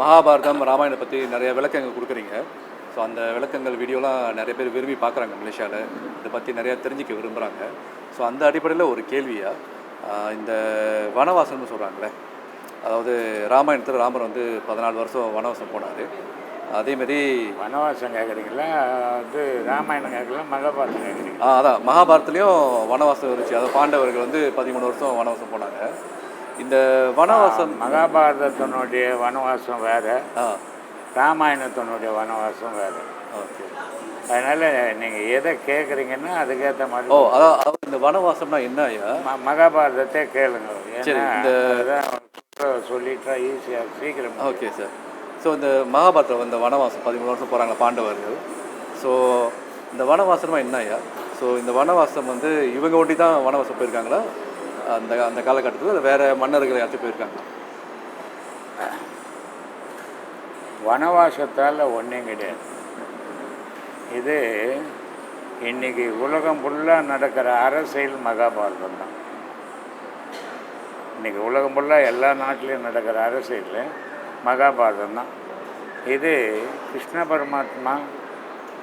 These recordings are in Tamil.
மகாபாரதம் ராமாயணம் பற்றி நிறைய விளக்கங்கள் கொடுக்குறீங்க. ஸோ அந்த விளக்கங்கள் வீடியோலாம் நிறைய பேர் விரும்பி பார்க்குறாங்க மலேசியாவில் இதை பற்றி நிறையா தெரிஞ்சுக்க விரும்புகிறாங்க ஸோ அந்த அடிப்படையில் ஒரு கேள்வியா ஆஹ் இந்த வனவாசம்னு சொல்கிறாங்களே அதாவது ராமாயணத்தில் ராமர் வந்து பதினாலு வருஷம் வனவாசம் போனார். அதேமாரி வனவாசம் கேட்குறீங்களா வந்து ராமாயணம் கேட்கலாம் மகாபாரதம் கேட்குறீங்களா ஆ அதான். மகாபாரதத்துலேயும் வனவாசம் இருந்துச்சு. அதாவது பாண்டவர்கள் வந்து பதிமூணு வருஷம் வனவாசம் போனாங்க. இந்த வனவாசம் மகாபாரதத்தினுடைய வனவாசம் வேறு. ஆ. ராமாயணத்தினுடைய வனவாசம் வேறு. ஓகே. அதனால் நீங்கள் எதை கேட்குறீங்கன்னா அதுக்கேற்ற ஓ மாதிரி அதான் அதாவது இந்த வனவாசம்னா என்ன ஐயா? மகாபாரதத்தை கேளுங்க. சரி, ஏன்னா சொல்லிட்டா ஈஸியாக சீக்கிரம் ஓகே சார். ஸோ இந்த மகாபாரதம் இந்த வனவாசம் பதிமூணு வருஷம் போகிறாங்க பாண்டவர்கள். ஸோ இந்த வனவாசம்னா என்ன ஐயா? ஸோ இந்த வனவாசம் வந்து இவங்க ஒண்டி தான் வனவாசம் போயிருக்காங்களா? அந்த அந்த காலகட்டத்தில் வேறு மன்னர்கள் யாச்சும் போயிருக்காங்க. வனவாசத்தால் ஒன்றும் கிடையாது. இது இன்னைக்கு உலகம் ஃபுல்லாக நடக்கிற அரசியல் மகாபாரதம் தான். இன்னைக்கு உலகம் ஃபுல்லாக எல்லா நாட்டிலையும் நடக்கிற அரசியல் மகாபாரதம் தான். இது கிருஷ்ண பரமாத்மா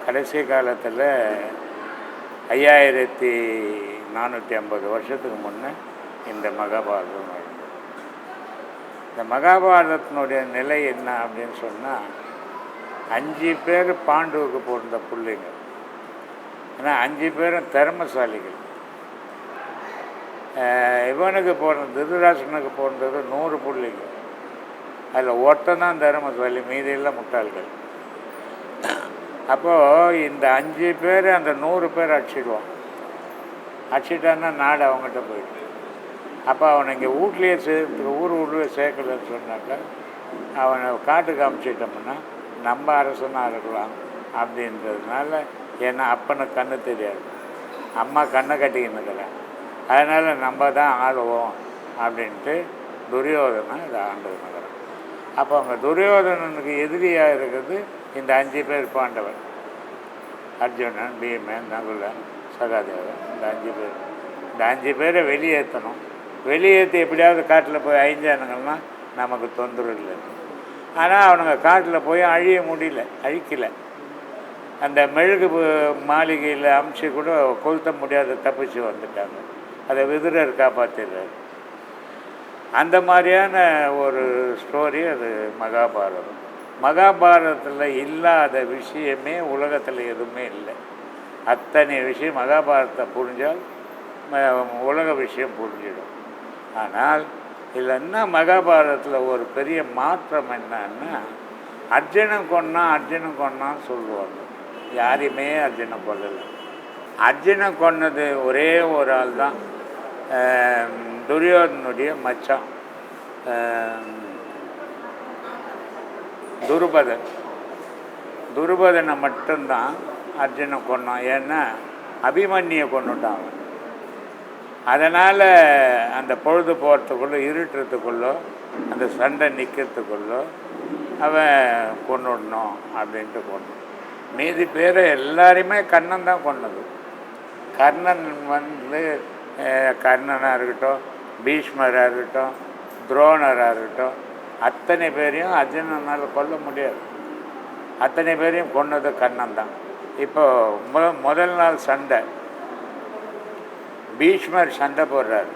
கடைசி காலத்தில் ஐயாயிரத்தி நானூற்றி ஐம்பது வருஷத்துக்கு முன்னே இந்த மகாபாரதம் இந்த மகாபாரதத்தினுடைய நிலை என்ன அப்படின்னு சொன்னால் அஞ்சு பேர் பாண்டுவுக்கு பிறந்த பிள்ளைங்க. ஏன்னா அஞ்சு பேரும் திறமசாலிகள். இவனுக்கு போன திருதராசனுக்கு பிறந்தது நூறு பிள்ளைங்க. அதில் ஒட்டதான் திறமசாலி மீதியெல்லாம் முட்டாள்கள். அப்போது இந்த அஞ்சு பேர் அந்த நூறு பேர் அடிச்சிடுவான். அடிச்சிட்டான்னா நாடு அவங்ககிட்ட போயிடுது அப்போ அவனை இங்கே வீட்லேயே சேர்த்து ஊர் ஊர்லேயே சேர்க்கலன்னு சொன்னாக்கா அவனை காட்டுக்கு அமுச்சிட்டோம்னா நம்ம அரசனாக இருக்கலாம் அப்படின்றதுனால ஏன்னா அப்பனுக்கு கண்ணு தெரியாது. அம்மா கண்ணை கட்டிக்கின்னு இருக்கிறேன் அதனால் நம்ம தான் ஆளுவோம் அப்படின்ட்டு துரியோதனை இதை ஆண்டு நகரம் அப்போ அவங்க துரியோதனனுக்கு எதிரியாக இருக்கிறது இந்த அஞ்சு பேர் பாண்டவன் அர்ஜுனன் பீமன் நகுலன் சகாதேவன் இந்த அஞ்சு பேர். இந்த அஞ்சு பேரை வெளியேற்றணும். வெளியேற்றி எப்படியாவது காட்டில் போய் அழிஞ்சானுங்கன்னா நமக்கு தொந்தரவு இல்லை. ஆனால் அவனுங்க காட்டில் போய் அழிய முடியல அழிக்கலை. அந்த மெழுகு மாளிகையில் அமுச்சு கூட கொளுத்த முடியாத தப்பிச்சு வந்துட்டாங்க. அதை விதுரர் காப்பாற்றிடுறாரு அந்த மாதிரியான ஒரு ஸ்டோரி அது மகாபாரதம். மகாபாரதத்தில் இல்லாத விஷயமே உலகத்தில் எதுவுமே இல்லை. அத்தனை விஷயம் மகாபாரதத்தை புரிஞ்சால் உலக விஷயம் புரிஞ்சிடும். ஆனால் இதில் என்ன மகாபாரதத்தில் ஒரு பெரிய மாற்றம் என்னன்னா அர்ஜுனன் கொன்னா அர்ஜுனன் கொன்னான்னு சொல்லுவாங்க. யாரையுமே அர்ஜுனை கொல்லலை. அர்ஜுனை கொன்னது ஒரே ஒரு ஆள் தான். துரியோதனுடைய மச்சான். துருபதன். துருபதனை மட்டும்தான் அர்ஜுனை கொன்னான். ஏன்னா அபிமன்யை கொண்டுட்டான் அவன். அதனால் அந்த பொழுது போகிறதுக்குள்ளோ இருட்டுறதுக்குள்ளோ அந்த சண்டை நிற்கிறதுக்குள்ளோ அவன் கொண்டுடணும் அப்படின்ட்டு கொண்டு மீதி பேரை எல்லாரையுமே கண்ணன் தான் கொன்னது. கர்ணன் வந்து கர்ணனாக இருக்கட்டும் பீஷ்மராக இருக்கட்டும் துரோணராக இருக்கட்டும் அத்தனை பேரையும் அர்ஜுனனால் கொல்ல முடியாது. அத்தனை பேரையும் கொன்னது கண்ணன் தான். இப்போ மு முதல் நாள் சண்டை. பீஷ்மர் சண்டை போடுறாரு.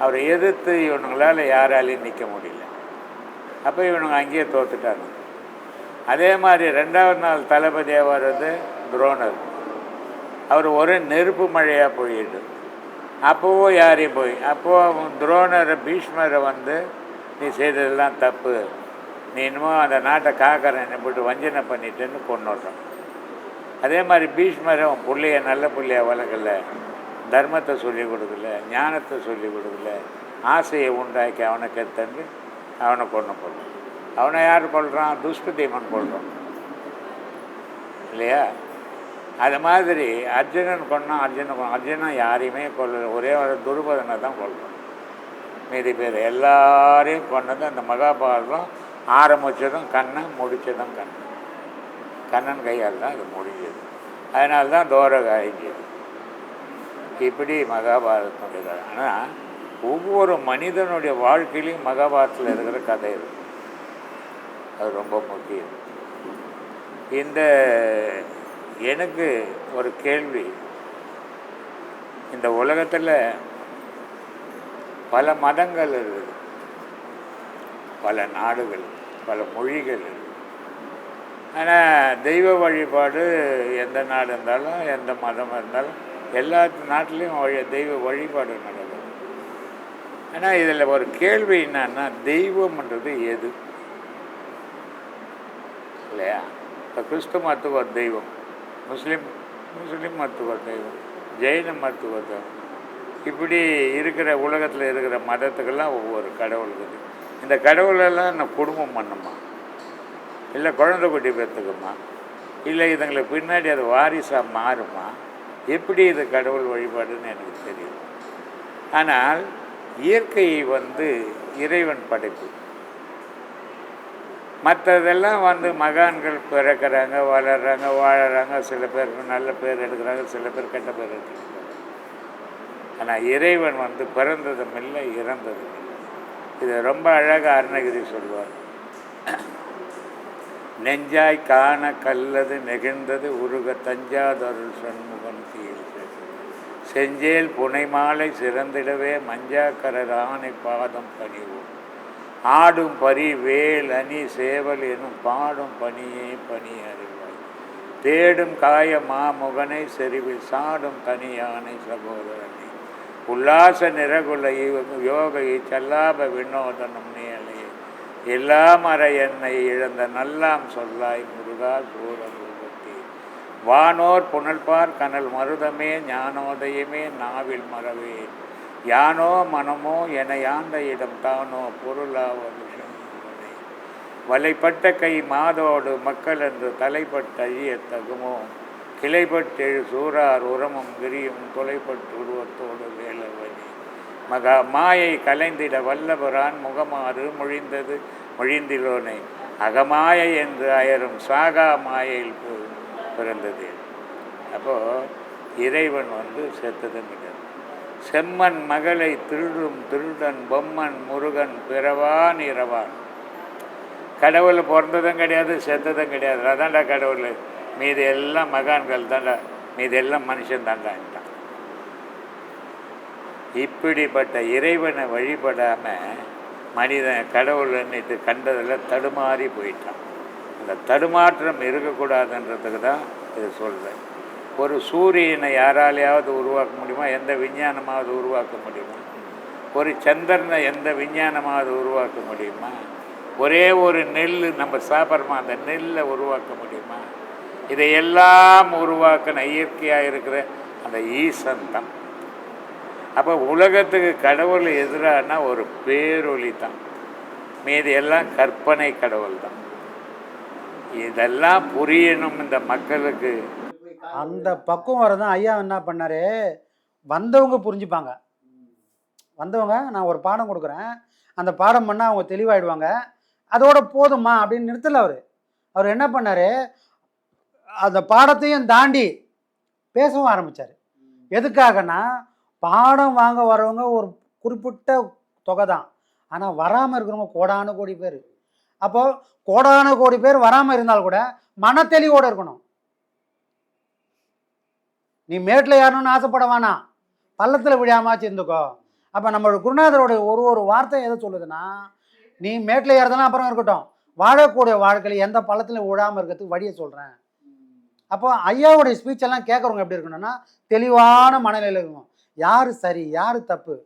அவரை எதிர்த்து இவனுங்களால் யாராலையும் நிற்க முடியல. அப்போ இவனுங்க அங்கேயே தோத்துட்டாங்க. அதே மாதிரி ரெண்டாவது நாள் தளபதியாக வர்றது துரோணர். அவர் ஒரே நெருப்பு மழையாக போயிடு அப்போவும் யாரையும் போய் அப்போது துரோணரை பீஷ்மரை வந்து நீ செய்ததெல்லாம் தப்பு. நீ இன்னமும் அந்த நாட்டை காக்கிறேன்னு போட்டு வஞ்சனை பண்ணிட்டேன்னு கொண்டுடுறான். அதே மாதிரி பீஷ்மரை உன் பிள்ளைய நல்ல பிள்ளைய வளர்க்கல. தர்மத்தை சொல்லிக் கொடுக்கல ஞானத்தை சொல்லிக் கொடுக்கல ஆசையை உண்டாக்கி அவனை கெத்தன்னு அவனை கொண்டு போடுறான். அவனை யார் கொள்கிறான் துஷ்ட தீமன் கொள்கிறான் இல்லையா? அது மாதிரி அர்ஜுனன் கொண்டான் அர்ஜுனன் கொ- அர்ஜுனன் யாரையுமே கொல்ல ஒரே ஒரு துருபதனை தான் கொள்கிறான் மீதி பேர் எல்லாரையும் கொண்டது அந்த மகாபாரதம் ஆரம்பித்ததும் கண்ணன் முடித்ததும் கண்ணன் கண்ணன் கையால் தான் அது முடிஞ்சது. அதனால தான் தோரக அழிஞ்சது இப்படி மகாபாரதத்தினுடைய கதை ஆனால் ஒவ்வொரு மனிதனுடைய வாழ்க்கையிலையும் மகாபாரதத்தில் இருக்கிற கதை இருக்கு அது ரொம்ப முக்கியம். இந்த எனக்கு ஒரு கேள்வி. இந்த உலகத்தில் பல மதங்கள் இருக்குது. பல நாடுகள் பல மொழிகள் இருக்குது. ஆனால் தெய்வ வழிபாடு எந்த நாடு இருந்தாலும் எந்த மதம் இருந்தாலும் எல்லா நாட்டிலையும் வழி தெய்வ வழிபாடு நடக்குது. ஆனால் இதில் ஒரு கேள்வி என்னன்னா தெய்வம்ன்றது எது? இல்லையா? இப்போ கிறிஸ்து மருத்துவ தெய்வம் முஸ்லீம் முஸ்லீம் மருத்துவ தெய்வம் ஜெயின மருத்துவ தெய்வம். இப்படி இருக்கிற உலகத்தில் இருக்கிற மதத்துக்கெல்லாம் ஒவ்வொரு கடவுள் இருக்குது இந்த கடவுளெல்லாம் நான் குடும்பம் பண்ணுமா? இல்லை குழந்தை குட்டி பெற்றுக்குமா இல்லை இதுங்களுக்கு பின்னாடி அது வாரிசாக மாறுமா? எப்படி இது கடவுள் வழிபாடுன்னு எனக்கு தெரியும். ஆனால் இயற்கை வந்து இறைவன் படைப்பு. மற்றதெல்லாம் வந்து மகான்கள் பிறக்கிறாங்க வளர்கிறாங்க வாழறாங்க சில பேர் நல்ல பேர் எடுக்கிறாங்க சில பேர் கெட்ட பேர் எடுக்கிறாங்க. ஆனால் இறைவன் வந்து பிறந்ததும் இல்லை இறந்ததும் இல்லை. இதை ரொம்ப அழகாக அருணகிரி சொல்வார். நெஞ்சாய் காண கல்லது நெகிழ்ந்தது உருக தஞ்சாதருள் சண்முகன் கீழ். செஞ்சேல் புனைமாலை சிறந்திடவே மஞ்சாக்கரர் ஆணை பாதம் பணிவோம். ஆடும் பரி வேல் அணி சேவல் எனும் பாடும் பணியே பணி அறிவாய். தேடும் காய மாமுகனை செறிவில் சாடும் தனியானை சகோதரனை. உல்லாச நிறகுல யோகையை சல்லாப வினோதனம் நீ எல்லாம் அற என்னை இழந்த நல்லாம் சொல்லாய் முருகா சூரபூபத்தி வானோர் புனல்பார் கனல் மருதமே ஞானோதயமே நாவில் மறவேன் யானோ மனமோ என யாந்த இடம் தானோ பொருளாவோ செம்புவனே. வலைப்பட்ட கை மாதோடு மக்கள் என்று தலைப்பட்ட அழிய தகுமோ? கிளைப்பட்டெழு சூறார் உரமும் கிரியும் தொலைப்பட்டு உருவத்தோடு வேலவை. மகா மாயை கலைந்திட வல்லபுரான் முகமாறு மொழிந்தது மொழிந்திலோனை. அகமாயை என்று அயரும் சாகா மாயையில் பிறந்தது. அப்போது இறைவன் வந்து செத்ததும் கிடையாது செம்மன் மகளை திருடும் திருடன் பொம்மன் முருகன் பிறவான் இரவான் கடவுள் பிறந்ததும் கிடையாது செத்ததும் கிடையாது. அதான்டா கடவுள். மீதி எல்லாம் மகான்கள் தான்டா மீது எல்லாம் மனுஷன் தாண்டான்ட்டான் இப்படிப்பட்ட இறைவனை வழிபடாமல் மனிதன் கடவுள் நினைத்து கண்டதில் தடுமாறி போயிட்டான். அந்த தடுமாற்றம் இருக்கக்கூடாதுன்றதுக்கு தான் இது சொல்கிறேன் ஒரு சூரியனை யாராலையாவது உருவாக்க முடியுமா? எந்த விஞ்ஞானமாவது உருவாக்க முடியுமா? ஒரு சந்திரனை எந்த விஞ்ஞானமாவது உருவாக்க முடியுமா? ஒரே ஒரு நெல் நம்ம சாப்பிட்றோமா? அந்த நெல்லை உருவாக்க முடியுமா? இதையெல்லாம் உருவாக்கின இயற்கையாக இருக்கிற அந்த ஈசன் தான். அப்போ உலகத்துக்கு கடவுள் எதிரான ஒரு பேரொளி தான். மீதி எல்லாம் கற்பனை கடவுள் தான். இதெல்லாம் புரியணும் இந்த மக்களுக்கு. அந்த பக்குவம் வரதான் ஐயா என்ன பண்ணாரு? வந்தவங்க புரிஞ்சுப்பாங்க. வந்தவங்க நான் ஒரு பாடம் கொடுக்குறேன். அந்த பாடம் பண்ணால் அவங்க தெளிவாயிடுவாங்க. அதோட போதுமா அப்படின்னு நிறுத்தல அவர். அவர் என்ன பண்ணார்? அந்த பாடத்தையும் தாண்டி பேசவும் ஆரம்பிச்சார். எதுக்காகனா பாடம் வாங்க வரவங்க ஒரு குறிப்பிட்ட தொகை தான் ஆனால் வராமல் இருக்கிறவங்க கோடான கோடி பேர். அப்போது கோடான கோடி பேர் வராமல் இருந்தால் கூட மன தெளிவோடு இருக்கணும். நீ மேட்டில் ஏறணும்னு ஆசைப்பட வேணாம். பள்ளத்தில் விழாமாச்சு இருந்துக்கோ. அப்போ நம்மளோட குருநாதரோட ஒரு ஒரு வார்த்தை எதை சொல்லுதுன்னா நீ மேட்டில் ஏறதெல்லாம் அப்புறம் இருக்கட்டும். வாழக்கூடிய வாழ்க்கையில் எந்த பள்ளத்திலையும் விழாமல் இருக்கிறதுக்கு வழியை சொல்கிறேன் அப்போ ஐயாவுடைய ஸ்பீச்செல்லாம் கேட்குறவங்க எப்படி இருக்கணும்னா தெளிவான மனநிலையில் இருக்கணும். யார் சரி யார் தப்பு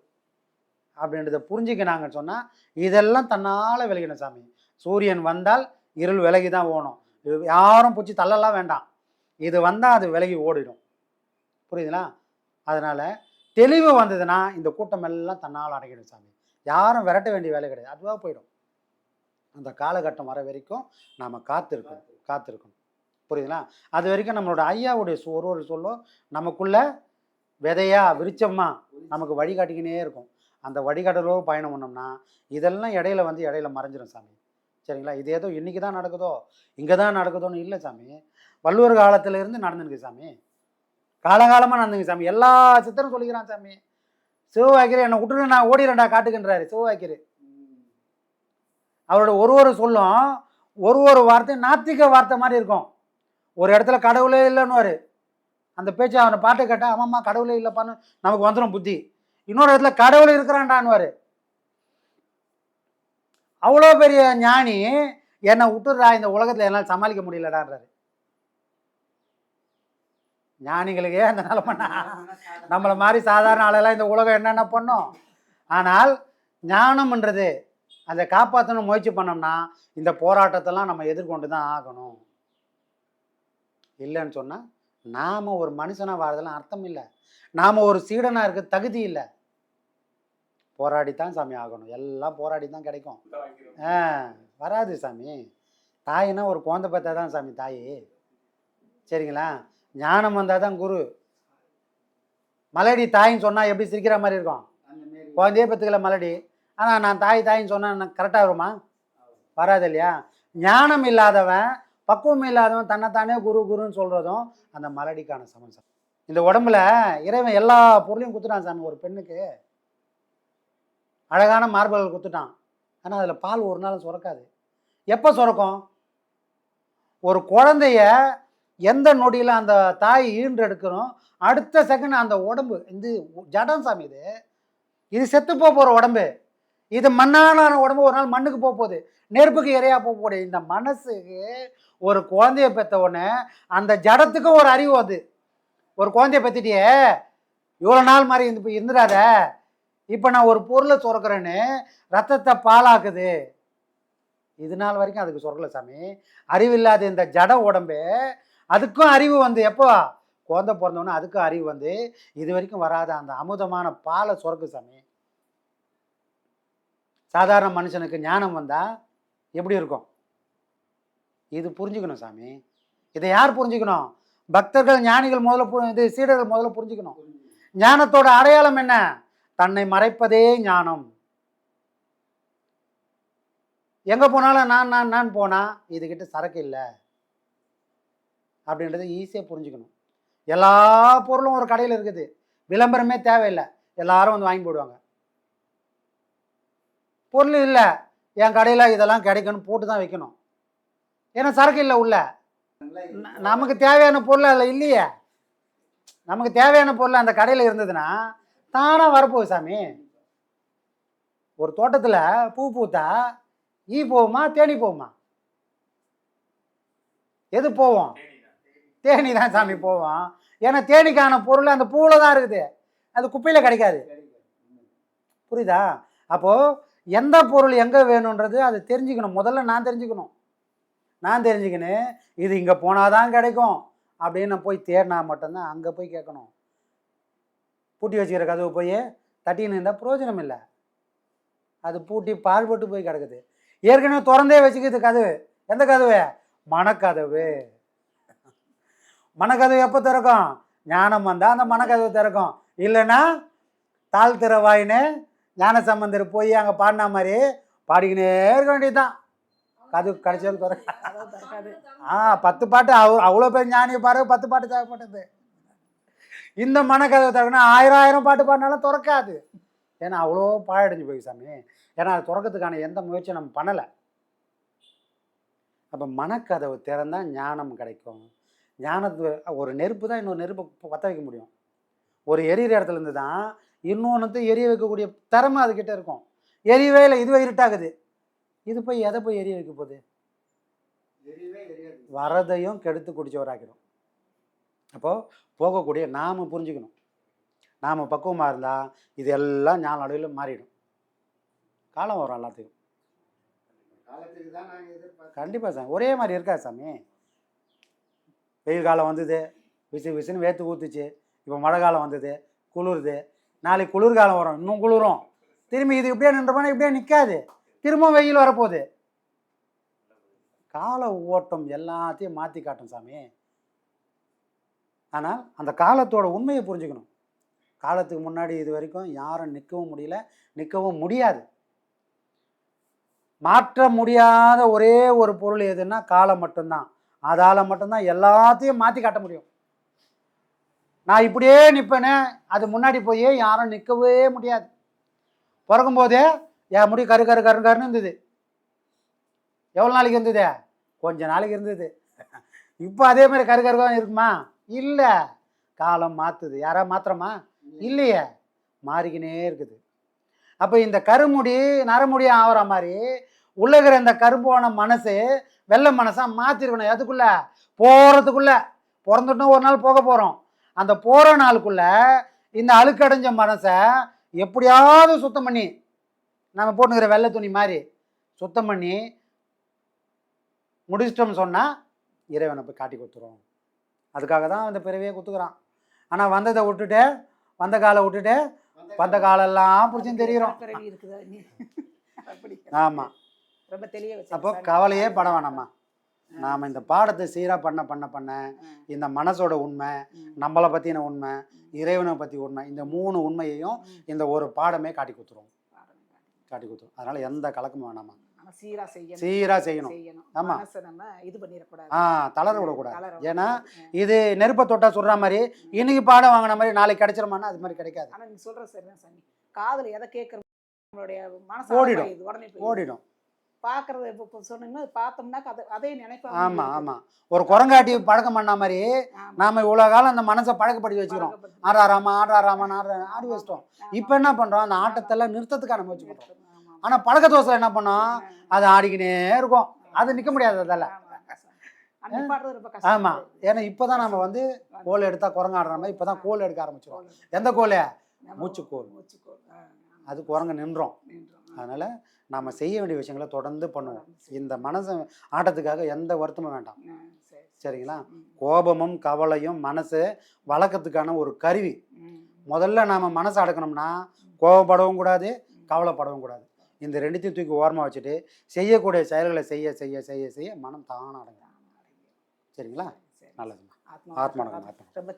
அப்படின்றத புரிஞ்சுக்கினாங்கன்னு சொன்னால் இதெல்லாம் தன்னால் விலகிடும் சாமி. சூரியன் வந்தால் இருள் விலகி தான் ஓணும். யாரும் பிடிச்சி தள்ளலாம் வேண்டாம். இது வந்தால் அது விலகி ஓடிடும். புரியுதுங்களா? அதனால் தெளிவு வந்ததுன்னா இந்த கூட்டம் எல்லாம் தன்னால் அடங்கிடும் சாமி. யாரும் விரட்ட வேண்டிய வேலை கிடையாது. அதுவாக போயிடும். அந்த காலகட்டம் வர வரைக்கும் நாம் காத்திருக்கணும். காத்திருக்கணும். புரியுதுங்களா? அது வரைக்கும் நம்மளோட ஐயாவுடைய ஒரு ஒரு சொல்லும் நமக்குள்ள விதையா விருச்சமா நமக்கு வழிகாட்டிக்கினே இருக்கும். அந்த வழிகாட்டலோடு பயணம் பண்ணோம்னா இதெல்லாம் இடையில வந்து இடையில மறைஞ்சிரும் சாமி. சரிங்களா? இது ஏதோ இன்றைக்கி தான் நடக்குதோ இங்கே தான் நடக்குதோன்னு இல்லை சாமி. வள்ளுவர் காலத்திலேருந்து நடந்துருக்கு சாமி. காலகாலமாக நடந்துங்க சாமி. எல்லா சித்திரம் சொல்லிக்கிறான் சாமி. சிவவாக்கியர் என்னை விட்டுட்டு நான் ஓடிறேன்டா காட்டுக்கின்றாரு சிவவாக்கியர் அவரோட ஒரு ஒரு சொல்லும் ஒரு ஒரு வார்த்தை நாத்திக வார்த்தை மாதிரி இருக்கும். ஒரு இடத்துல கடவுளே இல்லைன்னுவார். அந்த பேச்சு அவனை பாட்டு கேட்டால் ஆமாம்மா கடவுளே இல்லைப்பான்னு நமக்கு வந்துடும் புத்தி. இன்னொரு இடத்துல கடவுள் இருக்கிறான்டான்னுவாரு. அவ்வளோ பெரிய ஞானி என்னை விட்டுடுறா இந்த உலகத்தில் என்னால் சமாளிக்க முடியலடான்றாரு. ஞானிகளுக்கே அந்த நிலமண்ணா நம்மளை மாதிரி சாதாரண ஆளெல்லாம் இந்த உலகம் என்னென்ன பண்ணும்? ஆனால் ஞானம்ன்றது அதை காப்பாற்றணும் முயற்சி பண்ணோம்னா இந்த போராட்டத்தெல்லாம் நம்ம எதிர்கொண்டு தான் ஆகணும். இல்லைன்னு சொன்னால் நாம் ஒரு மனுஷனாக வாழறதுலாம் அர்த்தம் இல்லை. நாம் ஒரு சீடனாக இருக்க தகுதி இல்லை. போராடித்தான் சாமி ஆகணும். எல்லாம் போராடி தான் கிடைக்கும். ஆ வராது சாமி. தாயினா ஒரு குழந்தை பார்த்தா தான் சாமி தாய். சரிங்களா? ஞானம் வந்தால் தான் குரு. மலடி தாயின்னு சொன்னால் எப்படி சிரிக்கிற மாதிரி இருக்கும்? குழந்தையே பெற்றுக்கல மலடி. ஆனால் நான் தாய் தாயின்னு சொன்னால் கரெக்டாக வருமா? வராது இல்லையா? ஞானம் இல்லாதவன் பக்குவம் இல்லாதவன் தன்னைத்தானே குரு குருன்னு சொல்கிறதும் அந்த மலடிக்கான சமன்சம் இந்த உடம்புல இறைவன் எல்லா பொருளையும் குத்துட்டான் சார் ஒரு பெண்ணுக்கு. அழகான மார்பல்கள் கொடுத்துட்டான் ஆனால் அதில் பால் ஒரு நாளும் சுரக்காது. எப்போ சுரக்கும்? ஒரு குழந்தைய எந்த நொடியில் அந்த தாய் ஈன்று எடுக்கிறோம் அடுத்த செகண்ட் அந்த உடம்பு இது ஜடம் சாமி இது. இது செத்து போக போகிற உடம்பு. இது மண்ணாலான உடம்பு ஒரு நாள் மண்ணுக்கு போக போகுது. நெருப்புக்கு இரையா போக போகுது. இந்த மனசுக்கு ஒரு குழந்தைய பெற்ற உடனே அந்த ஜடத்துக்கும் ஒரு அறிவு அது. ஒரு குழந்தைய பெற்றுட்டியே இவ்வளோ நாள் மாதிரி இருந்து இப்போ இருந்துடாத இப்போ நான் ஒரு பொருளை சுரக்கிறேன்னு ரத்தத்தை பாலாக்குது இது நாள் வரைக்கும் அதுக்கு சுரக்கல சாமி. அறிவில்லாத இந்த ஜட உடம்பு அதுக்கும் அறிவு வந்து எப்போ? குழந்தை பிறந்தோன்னே அதுக்கும் அறிவு வந்து இது வரைக்கும் வராத அந்த அமுதமான பாலை சுரக்கு சாமி. சாதாரண மனுஷனுக்கு ஞானம் வந்தால் எப்படி இருக்கும்? இது புரிஞ்சுக்கணும் சாமி. இதை யார் புரிஞ்சுக்கணும்? பக்தர்கள் ஞானிகள் முதல்ல பு- இது சீடர்கள் முதல்ல புரிஞ்சுக்கணும். ஞானத்தோட அடையாளம் என்ன? தன்னை மறைப்பதே ஞானம். எங்கே போனாலும் நான் நான் நான் போனால் இதுகிட்ட சரக்கு இல்லை. அப்படின்றத ஈஸியாக புரிஞ்சுக்கணும். எல்லா பொருளும் ஒரு கடையில் இருக்குது. விளம்பரமே தேவையில்லை. எல்லாரும் வந்து வாங்கி போடுவாங்க. பொருள் இல்லை. என் கடையில் இதெல்லாம் கிடைக்கணும் போட்டு தான் வைக்கணும். ஏன்னா சரக்கு இல்லை உள்ள. நமக்கு தேவையான பொருள் அதில் இல்லையே. நமக்கு தேவையான பொருள் அந்த கடையில் இருந்ததுன்னா தானாக வரப்போகுது சாமி. ஒரு தோட்டத்தில் பூ பூத்தா ஈ போகுமா தேனி போகுமா? எது போவோம்? தேனி தான் சாமி போவோம். ஏன்னா தேனிக்கான பொருள் அந்த பூவில் தான் இருக்குது. அது குப்பையில் கிடைக்காது. புரியுதா? அப்போது எந்த பொருள் எங்கே வேணுன்றது அதை தெரிஞ்சுக்கணும். முதல்ல நான் தெரிஞ்சுக்கணும். நான் தெரிஞ்சுக்கினேன் இது இங்கே போனால் தான் கிடைக்கும் அப்படின்னு நான் போய் தேடினா மட்டும்தான் அங்கே போய் கேட்கணும். பூட்டி வச்சுக்கிற கதவு போய் தட்டின்னு இருந்தால் பிரயோஜனம் இல்லை. அது பூட்டி பால்பட்டு போய் கிடக்குது. ஏற்கனவே திறந்தே வச்சுக்கிது கதவு. எந்த கதவு? மனக்கதவு. மனக்கதவு எப்போ திறக்கும்? ஞானம் வந்தால் அந்த மனக்கதவு திறக்கும். இல்லைன்னா தாழ் திறவாயின்னு ஞான சம்பந்தர் போய் அங்கே பாடின மாதிரி பாடிக்கினே இருக்க வேண்டியதுதான். கதவு கடைசியில் திறக்க ஆ பத்து பாட்டு அவ அவ்வளோ பேர் ஞானியை பாரு பத்து பாட்டு தேவைப்பட்டது. இந்த மனக்கதவு திறக்கணும் ஆயிரம் ஆயிரம் பாட்டு பாடினாலும் திறக்காது. ஏன்னா அவ்வளோ பாழடைஞ்சு போய் சாமி. ஏன்னா அது திறக்கிறதுக்கான எந்த முயற்சியும் நம்ம பண்ணலை. அப்போ மனக்கதவு திறந்தா ஞானம் கிடைக்கும். ஞானத்து ஒரு நெருப்பு தான் இன்னொரு நெருப்பை பற்ற வைக்க முடியும். ஒரு எரியிற இடத்துல இருந்து தான் இன்னொன்று எரிய வைக்கக்கூடிய திறமை அதுக்கிட்ட இருக்கும். எரியவே இல்லை இதுவே இருட்டாகுது. இது போய் எதை போய் எரிய வைக்க போகுது? வரதையும் கெடுத்து குடிச்சவராக்கிடும் அப்போது போகக்கூடிய நாம் புரிஞ்சுக்கணும். நாம் பக்குவமாக இருந்தால் இது எல்லாம் ஞான அளவில் மாறிடும். காலம் வரும் எல்லாத்துக்கும். கண்டிப்பாக சாமி. ஒரே மாதிரி இருக்கா சாமி? வெயில் காலம் வந்தது விசு விசுன்னு வேத்து ஊற்றுச்சு இப்போ மழை காலம் வந்தது குளிருது. நாளைக்கு குளிர்காலம் வரும். இன்னும் குளிரும். திரும்பி இது இப்படியே நின்றப்போனா இப்படியே நிற்காது திரும்ப வெயில் வரப்போகுது. கால ஓட்டம் எல்லாத்தையும் மாற்றி காட்டும் சாமி. ஆனால் அந்த காலத்தோட உண்மையை புரிஞ்சுக்கணும். காலத்துக்கு முன்னாடி இது வரைக்கும் யாரும் நிற்கவும் முடியல நிற்கவும் முடியாது. மாற்ற முடியாத ஒரே ஒரு பொருள் எதுன்னா காலம் மட்டும்தான். அதால் மட்டும்தான் எல்லாத்தையும் மாற்றி காட்ட முடியும். நான் இப்படியே நிற்பேனே அது முன்னாடி போய் யாரும் நிற்கவே முடியாது. பிறக்கும் போதே என் முடி கரு கரு கரு கருன்னு இருந்தது. எவ்வளோ நாளைக்கு இருந்தது? கொஞ்ச நாளைக்கு இருந்தது. இப்போ அதே மாதிரி கரு கருக்காக இருக்குமா? இல்லை. காலம் மாற்றுது யாராவது மாத்திரமா இல்லையே. மாறிக்கினே இருக்குது. அப்போ இந்த கருமுடி நரமுடியும் ஆகிற மாதிரி உள்ளகிற இந்த கரும்போன மனசு வெள்ளை மனசாக மாற்றிருக்கணும் எதுக்குள்ள? போகிறதுக்குள்ள பிறந்துட்டோம் ஒரு நாள் போக போகிறோம் அந்த போகிற நாளுக்குள்ள இந்த அழுக்கடைஞ்ச மனசை எப்படியாவது சுத்தம் பண்ணி நம்ம போட்டுக்கிற வெள்ளை துணி மாதிரி சுத்தம் பண்ணி முடிச்சிட்டோம்னு சொன்னால் இறைவனை போய் காட்டி கொடுத்துரும். அதுக்காக தான் அந்த பிறவியே குத்துக்கிறான். ஆனால் வந்ததை விட்டுட்டு வந்த காலை விட்டுட்டு வந்த காலெல்லாம் பிடிச்சுன்னு அப்படி. ஆமாம் ரொம்ப தெளிய அப்போ கவலையே பட வேணாம்மா நாம் இந்த பாடத்தை சீராக பண்ண பண்ண பண்ண இந்த மனசோட உண்மை நம்மளை பற்றின உண்மை இறைவனை பற்றி உண்மை இந்த மூணு உண்மையையும் இந்த ஒரு பாடமே காட்டி கொடுத்துரும். காட்டி கொடுத்துரும். அதனால் எந்த கலக்கமும் வேணாமா சீரா செய்யணும். சீராக செய்யணும். ஆமா. நம்ம இது பண்ணிடக்கூடாது. ஆ தளர விடக்கூடாது. ஏன்னா. இது நெருப்பை தொட்டா சொல்கிற மாதிரி இன்னைக்கு பாடம் வாங்கின மாதிரி நாளைக்கு கிடைச்சிருமான்னா அது மாதிரி கிடைக்காது. ஆனா நீ சொல்ற சரிதான் சாமி. காதுல எதை கேட்கறோம் நம்மளுடைய மனசு ஓடிடும். உடனே ஓடிடும். பாக்குறது இப்போ சொன்னீங்கன்னா பார்த்தோம்னா அதை அதே நினைப்பாங்க ஆமாம் ஆமாம் ஒரு குரங்காட்டி பழக்கம் பண்ண மாதிரி நாம் இவ்வளோ காலம் அந்த மனசை பழக்கப்படுத்தி வச்சுக்கிறோம். ஆடுறாராமா ஆடுறாராமா ஆடுற ஆடி வச்சிட்டோம். இப்போ என்ன பண்ணுறோம் அந்த ஆட்டத்தெல்லாம் நிறுத்தத்துக்கான முயற்சி பண்ணுறோம் ஆனால் பழக்க தோசை என்ன பண்ணோம் அது ஆடிக்கினே இருக்கும். அது நிற்க முடியாது அதால் ஆமாம் ஏன்னா இப்போ தான் நம்ம வந்து கோல் எடுத்தால் குரங்கு ஆடுற மாதிரி இப்போ தான் கோல் எடுக்க ஆரம்பிச்சிடும் எந்த கோல்? மூச்சுக்கோல். அது குரங்கு நின்றோம். அதனால் நாம் செய்ய வேண்டிய விஷயங்களை தொடர்ந்து பண்ணுவோம். இந்த மனசு ஆட்டத்துக்காக எந்த வருத்தமும் வேண்டாம். சரிங்களா? கோபமும் கவலையும் மனசு வளர்க்கறதுக்கான ஒரு கருவி. முதல்ல நாம் மனசை அடக்கணும்னா கோபப்படவும் கூடாது கவலைப்படவும் கூடாது. இந்த ரெண்டுத்தையும் தூக்கி ஓரமாக வச்சுட்டு செய்யக்கூடிய செயல்களை செய்ய செய்ய செய்ய செய்ய மனம் தானாக அடங்கும். சரிங்களா? நல்லதும்மா. ஆத்மானகம், ஆத்மானகம். ரொம்ப